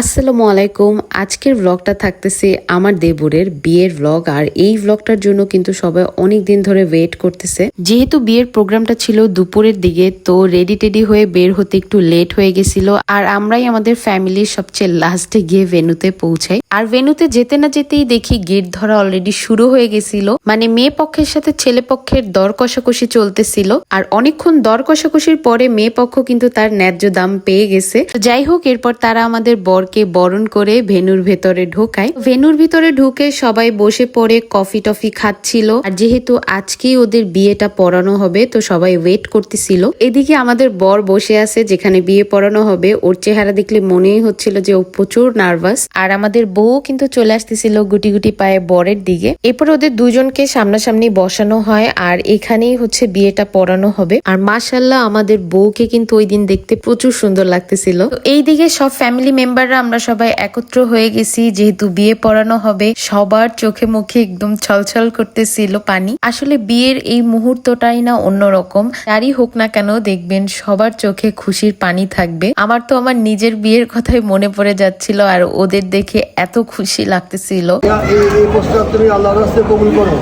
আসসালামু আলাইকুম। আজকের ব্লগটা থাকতেছে আমার দেবরের বিয়ের ব্লগ আর এই ব্লগটার জন্য কিন্তু সবাই অনেক দিন ধরে ওয়েট করতেছে। যেহেতু বিয়ের প্রোগ্রামটা ছিল দুপুরের দিকে, তো রেডি টেডি হয়ে বের হতে একটু লেট হয়ে গেছিল, আর আমরাই আমাদের ফ্যামিলির সবচেয়ে লাস্টে গিয়ে ভেনুতে পৌঁছাই। আর ভেনুতে যেতে না যেতেই দেখি গেট ধরা অলরেডি শুরু হয়ে গেছিল মানে মেয়ে পক্ষের সাথে ছেলে পক্ষের দর কষাকষি চলতেছিল, আর অনেকক্ষণ দর কষাকষির পরে মেয়ে পক্ষ কিন্তু তার ন্যায্য দাম পেয়ে গেছে। যাই হোক, এরপর তারা আমাদের বরকে বরণ করে ভেনুর ভেতরে ঢোকায়। ভেনুর ভিতরে ঢুকে সবাই বসে পড়ে কফি টফি খাচ্ছিল। আর যেহেতু আজকেই ওদের বিয়েটা পড়ানো হবে, তো সবাই ওয়েট করতেছিল। এদিকে আমাদের বর বসে আছে, যেখানে বিয়ে পড়ানো হবে। ওর চেহারা দেখলে মনেই হচ্ছিল যে ও প্রচুর নার্ভাস আর আমাদের বউ কিন্তু চলে আসতেছিল গুটি গুটি পায়ে বরের দিকে। এরপর ওদের দুজনকে সামনাসামনি বসানো হয়, আর এখানেই হচ্ছে বিয়েটা পড়ানো হবে। আর মাসাল্লাহ আমাদের বউকে কিন্তু ওই দিন দেখতে প্রচুর সুন্দর লাগতেছিল। তো এইদিকে সব ফ্যামিলি মেম্বাররা আমরা সবাই একত্র হয়ে গেছি যেহেতু বিয়ে পড়ানো হবে সবার চোখে মুখে একদম ছলছল করতেছিল পানি। আসলে বিয়ের এই মুহূর্তটাই না অন্যরকম। যারই হোক না কেন দেখবেন সবার চোখে খুশির পানি থাকবে। আমার তো আমার নিজের বিয়ের কথাই মনে পড়ে যাচ্ছিল আর ওদের দেখে এত খুশি লাগতেছিল। এই এই প্রস্তাব তুমি আল্লাহর রাস্তে কবুল করো।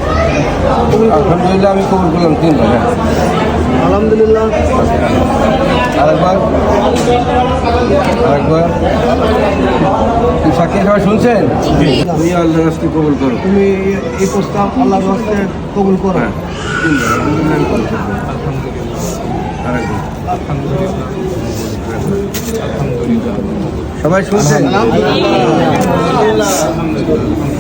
আলহামদুলিল্লাহ আমি কবুল করলাম আলহামদুলিল্লাহ। আরেকবার। আরেকবার। সাক্ষী সবাই শুনছেন? তুমি আল্লাহ রাস্তে কবুল করো। তুমি এই- প্রস্তাব আল্লাহর রাস্তে কবুল করো। হ্যাঁ। সবাই শুনছেন? আলহামদুলিল্লাহ।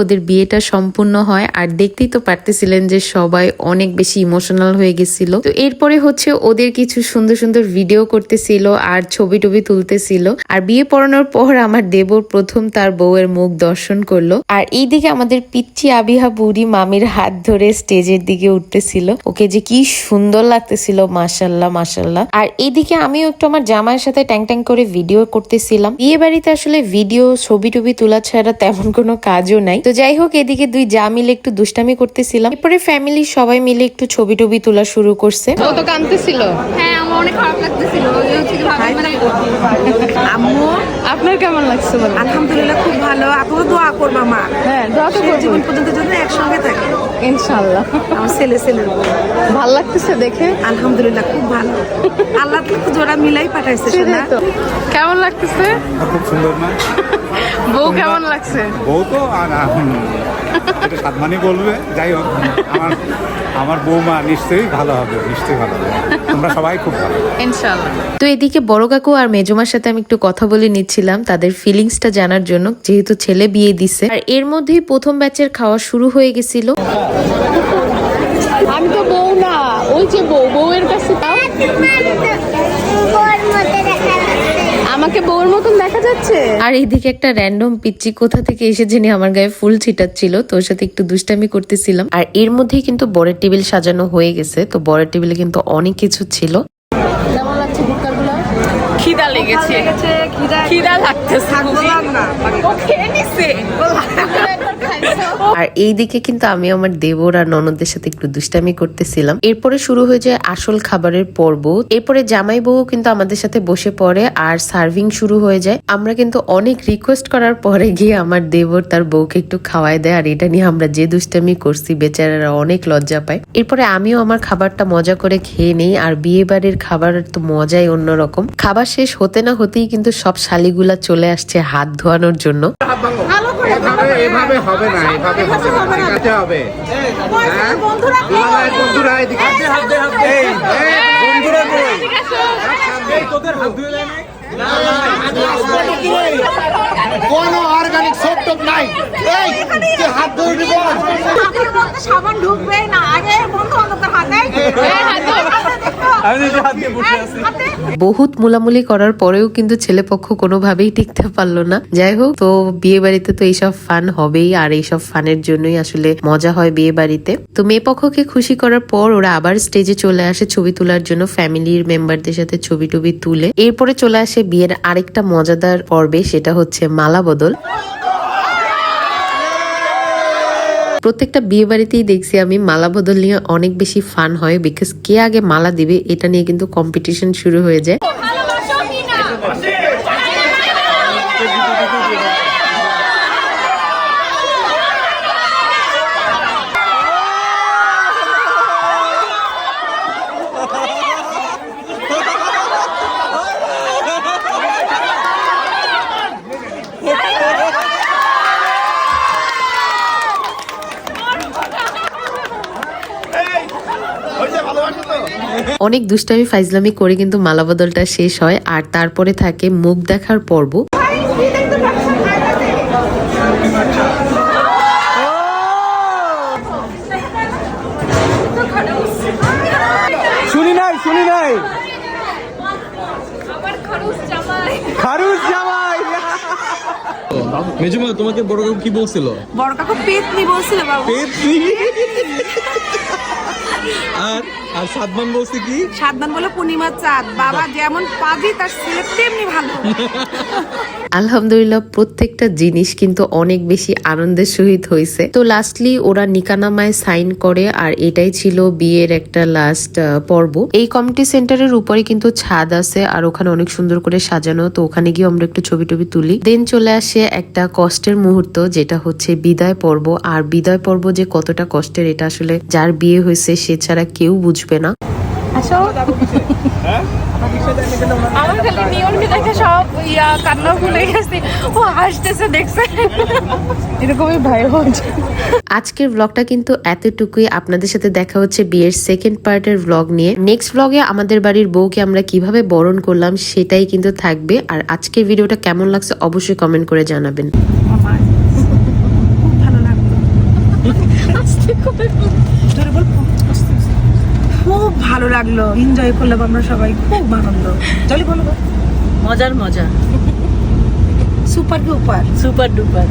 ওদের বিয়েটা সম্পূর্ণ হয়। আর দেখতেই তো পারতেছিলেন যে সবাই অনেক বেশি ইমোশনাল হয়ে গেছিল। তো এরপরে হচ্ছে ওদের কিছু সুন্দর সুন্দর ভিডিও করতেছিল আর ছবি টবি তুলতেছিল। আর বিয়ে পড়ানোর পর আমার দেবর প্রথম তার বউয়ের মুখ দর্শন করল। আর এইদিকে আমাদের পিচ্ছি আবিহা বুড়ি মামির হাত ধরে স্টেজের দিকে উঠতেছিল। ওকে যে কি সুন্দর লাগতেছিল মাসাল্লাহ মাসাল্লাহ আর এইদিকে আমিও একটু আমার জামাইয়ের সাথে ট্যাং ট্যাং করে ভিডিও করতেছিলাম। বিয়ে বাড়িতে আসলে ভিডিও ছবি টবি তোলা ছাড়া তেমন কোনো কাজও নাই। তো যাই হোক এদিকে দুই যা মিলে একটু দুষ্টামি করতেছিলাম। এরপরে ফ্যামিলির সবাই মিলে একটু ছবি টবি তোলা শুরু করছে। ও তো কাঁদতেছিল? হ্যাঁ আমার অনেক খারাপ লাগতেছিল। মানে আম্মু? আপনার কেমন লাগছে আলহামদুলিল্লাহ খুব ভালো। আপুরও দোয়া করবা মা। হ্যাঁ দোয়া তো জীবন পর্যন্ত জন্য একসঙ্গে থাকে। ইনশাল্লাহ আমার ছেলে ছেলে। ভালো লাগতেছে দেখে? আলহামদুলিল্লাহ খুব ভালো। আল্লাহ তো জোড়া মিলাই পাঠাইছে কেমন লাগতেছে? খুব সুন্দর না? বউ কেমন লাগছে? বউ তো আর বলবে যাই হোক আমার আমার বৌমা নিশ্চয়ই ভালো হবে নিশ্চয়ই ভালো হবে। তোমরা সবাই খুব ভালো। ইনশাল্লাহ তো এদিকে বড় কাকু আর মেজমার সাথে আমি একটু কথা বলে নিচ্ছিলাম তাদের ফিলিংসটা জানার জন্য যেহেতু ছেলে বিয়ে দিছে। আর এর মধ্যেই প্রথম ব্যাচের খাওয়া শুরু হয়ে গেছিল। আমি তো বউ না, ওই যে বউ, বউয়ের কাছে তাও? আমাকে বউর মতন দেখা যাচ্ছে? আর এইদিকে একটা র্যান্ডম পিচ্চি কোথা থেকে এসে জেনে আমার গায়ে ফুল ছিটাচ্ছিল, তোর সাথে একটু দুষ্টামি করতেছিলাম। আর এর মধ্যেই কিন্তু বরের টেবিল সাজানো হয়ে গেছে, তো বরের টেবিলে কিন্তু অনেক কিছু ছিল। খিদা লেগেছে। খিদা লাগতেছে আর এইদিকে কিন্তু আমি আমার দেবর আর ননদদের সাথে একটু দুষ্টামি করতেছিলাম। এরপরে শুরু হয়ে যায় আসল খাবারের পর্ব। এরপরে জামাই বউ কিন্তু আমাদের সাথে বসে পড়ে আর সার্ভিং শুরু হয়ে যায়। আমরা কিন্তু অনেক রিকোয়েস্ট করার পরে গিয়ে আমার দেবর তার বউকে একটু খাওয়াই দেয়। আর এটা নিয়ে আমরা যে দুষ্টামি করছি বেচারারা অনেক লজ্জা পায়। এরপরে আমিও আমার খাবারটা মজা করে খেয়ে নেই। আর বিয়ে বাড়ির খাবার তো মজাই অন্যরকম। খাবার শেষ হতে না হতেই কিন্তু সব শালিগুলা চলে আসছে হাত ধোয়ানোর জন্য। এভাবে এভাবে হবে না এভাবে হবে না। শেখাতে হবে। হ্যাঁ? দুলাভাইয়ের বন্ধুরা এদিকে এই, এই, বন্ধুরা কই? কোনো অর্গানিক সোপ টোপ নাই। হাত সাবান ঢুকবে না আগে বন্ধু বান্ধবদের হাতে আমি হাত দিয়ে বসে আছি বহুত মুলামুলি করার পরেও কিন্তু ছেলেপক্ষ কোনোভাবেই টিকতে পারল না। যাই হোক তো বিয়ে বাড়িতে তো এইসব ফান হবেই আর এইসব ফানের জন্যই আসলে মজা হয় বিয়ে বাড়িতে তো মেয়ে পক্ষকে খুশি করার পর ওরা আবার স্টেজে চলে আসে ছবি তোলার জন্য ফ্যামিলির মেম্বারদের সাথে ছবি টবি তুলে। এরপরে চলে আসে বিয়ের আরেকটা মজাদার পর্বে সেটা হচ্ছে মালা বদল। প্রত্যেকটা বিয়ে বাড়িতেই দেখছি আমি মালা বদল নিয়ে অনেক বেশি ফান হয় বিকজ কে আগে মালা দিবে এটা নিয়ে কিন্তু কম্পিটিশন শুরু হয়ে যায় ভালোবাসো কি না অনেক দুষ্টামি ফাইজলামি করে কিন্তু মালা বদলটা শেষ হয় আর তারপরে থাকে মুখ দেখার পর্ব। শুনি নাই শুনি নাই। আমার খরচ জামাই। খারুস জামাই মেজমা তোমাকে বড় কাকু কি বলছিল? বড় কাকু পেতনি বলছিল বাবু। আর আর সাদমান বলছে কি? সাতদান বলে পূর্ণিমার চাঁদ। বাবা যেমন পাজি তার ছেলে তেমনি ভালো। আলহামদুলিল্লাহ প্রত্যেকটা জিনিস কিন্তু অনেক বেশি আনন্দের সহিত হয়েছে তো লাস্টলি ওরা নিকানামায় সাইন করে আর এটাই ছিল বিয়ের একটা লাস্ট পর্ব। এই কমিটি সেন্টারের উপরে কিন্তু ছাদ আছে আর ওখানে অনেক সুন্দর করে সাজানো। তো ওখানে গিয়ে আমরা একটু ছবি টবি তুলি। দেন চলে আসে একটা কষ্টের মুহূর্ত যেটা হচ্ছে বিদায় পর্ব। আর বিদায় পর্ব যে কতটা কষ্টের এটা আসলে যার বিয়ে হয়েছে সে ছাড়া কেউ বুঝবে না। আমার খালি নিয়নকে দেখে সব ইয়া কান্না ভুলে গেছি। ও হাসতেছে দেখছে। এরকমই ভাই হচ্ছে। আজকের ব্লগটা কিন্তু এতটুকুই। আপনাদের সাথে দেখা হচ্ছে বিয়ের সেকেন্ড পার্টের ব্লগ নিয়ে। নেক্সট ব্লগে আমাদের বাড়ির বউকে আমরা কীভাবে বরণ করলাম সেটাই কিন্তু থাকবে। আর আজকের ভিডিওটা কেমন লাগছে অবশ্যই কমেন্ট করে জানাবেন। খুব ভালো লাগল। ভালো লাগল এনজয় করলাম আমরা সবাই খুব আনন্দ। চলি বলো মজার মজা। Super duper super duper